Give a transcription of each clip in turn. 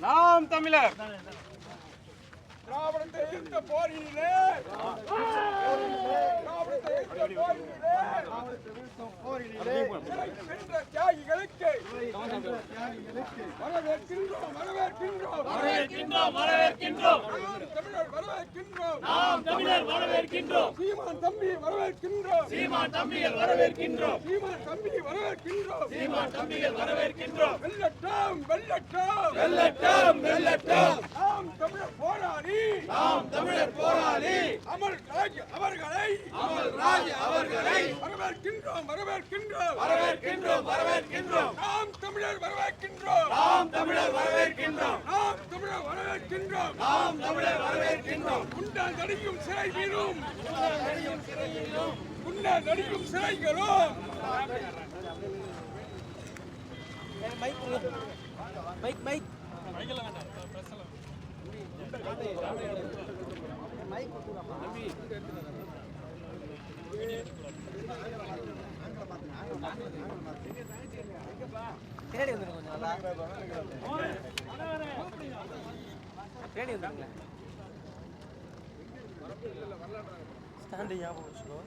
நாம் தமிழர். தமிழர் தமிழர். திராவிடத்தை எதிர்த்த போரிலே. திராவிடத்தை எதிர்த்த போரிலே. சிறை சென்ற தியாகிகளுக்கு வரவேற்கின்றோம் வரவேற்கின்றோம். வரவேற்கின்றோம் வரவேற்கின்றோம் தமிழர் வரவேற்கின்றோம். நாம் தமிழர் வரவேற்கின்றோம். சீமான் தம்பி வரவேற்கின்றோம். சீமான் தம்பிகள் வரவேற்கின்றோம். சீமான் தம்பி வரவேற்கின்றோம். சீமான் தம்பிகள் வரவேற்கின்றோம். வெல்லட்டும் வெல்லட்டும் வெல்லட்டும் வெல்லட்டும் நாம் தமிழர் போராடி. நாம் தமிழர் போராளி அமர் ராஜ் அவர்களை அமர் அவர்களை வரவேற்கின்றோம் வரவேற்கின்றோம் வரவேற்கின்றோம் வரவேற்கின்றோம் நாம் தமிழர் வரவேற்கின்றோம் நாம் தமிழர் வரவேற்கின்றோம் நாம் தமிழர் வரவேற்கின்றோம் நாம் தமிழர் வரவேற்கின்றோம் நடிக்கும் சிறை மீதும் குண்டால் நடிக்கும் சிறைகளும் தேடி வந்துருங்க கொஞ்சம் நல்லா. தேடி வந்துருங்களேன். ஸ்டாண்டு ஞாபகம் வச்சுக்கோ.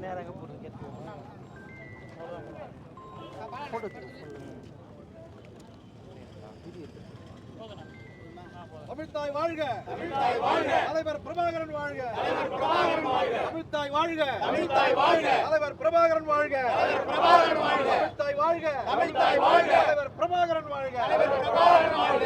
நேராக போட்டு கேட்டு போட்டோ தமிழ்தாய் வாழ்க தமிழ்தாய் வாழ்க தலைவர் பிரபாகரன் வாழ்க தலைவர் பிரபாகரன் வாழ்க பிரபாகரன் வாழ்க. தலைவர் பிரபாகரன் வாழ்க. தமிழ்தாய் வாழ்க. தமிழ்தாய் வாழ்க. தலைவர் பிரபாகரன் வாழ்க. தலைவர் பிரபாகரன் வாழ்க.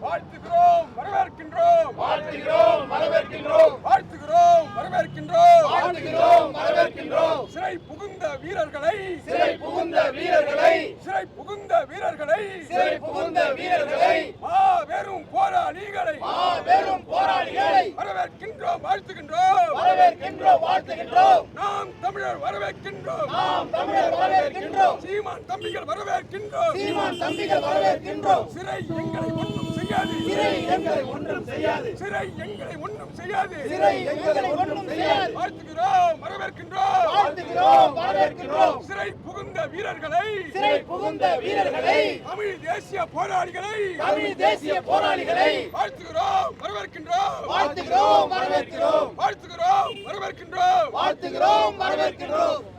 வாழ்த்துகிறோம் வரவேற்கின்றோம் வாழ்த்துகிறோம் வரவேற்கின்றோம் வாழ்த்துகிறோம் வரவேற்கின்றோம் வாழ்த்துகிறோம் வரவேற்கின்றோம் சிறை புகுந்த வீரர்களை சிறை புகுந்த வீரர்களை சிறை புகுந்த வீரர்களை சிறை புகுந்த வீரர்களை மாபெரும் போராளிகளை மாபெரும் போராளிகளை வரவேற்கின்றோம் வாழ்த்துகின்றோம். வரவேற்கின்றோம் வாழ்த்துகின்றோம். நாம் தமிழர் வரவேற்கின்றோம். நாம் தமிழர் வரவேற்கின்றோம். சீமான் தம்பிகள் வரவேற்கின்றோம். சீமான் தம்பிகள் சிறை எங்களை ஒன்றும் செய்யாது. எங்களை ஒன்றும் செய்யாது. சிறை எங்களை ஒன்றும் செய்யாது. சிறை எங்களை ஒன்றும் செய்யாது. வாழ்த்துகிறோம். வரவேற்கின்றோம். சிறை புகுந்த வீரர்களை. சிறை புகுந்த வீரர்களை. தமிழ் தேசிய போராளிகளை. தமிழ் தேசிய போராளிகளை. வாழ்த்துகிறோம். வரவேற்கின்றோம். வாழ்த்துகிறோம். வரவேற்கிறோம். வாழ்த்துகிறோம். வரவேற்கின்றோம். வாழ்த்துகிறோம். வரவேற்கின்றோம்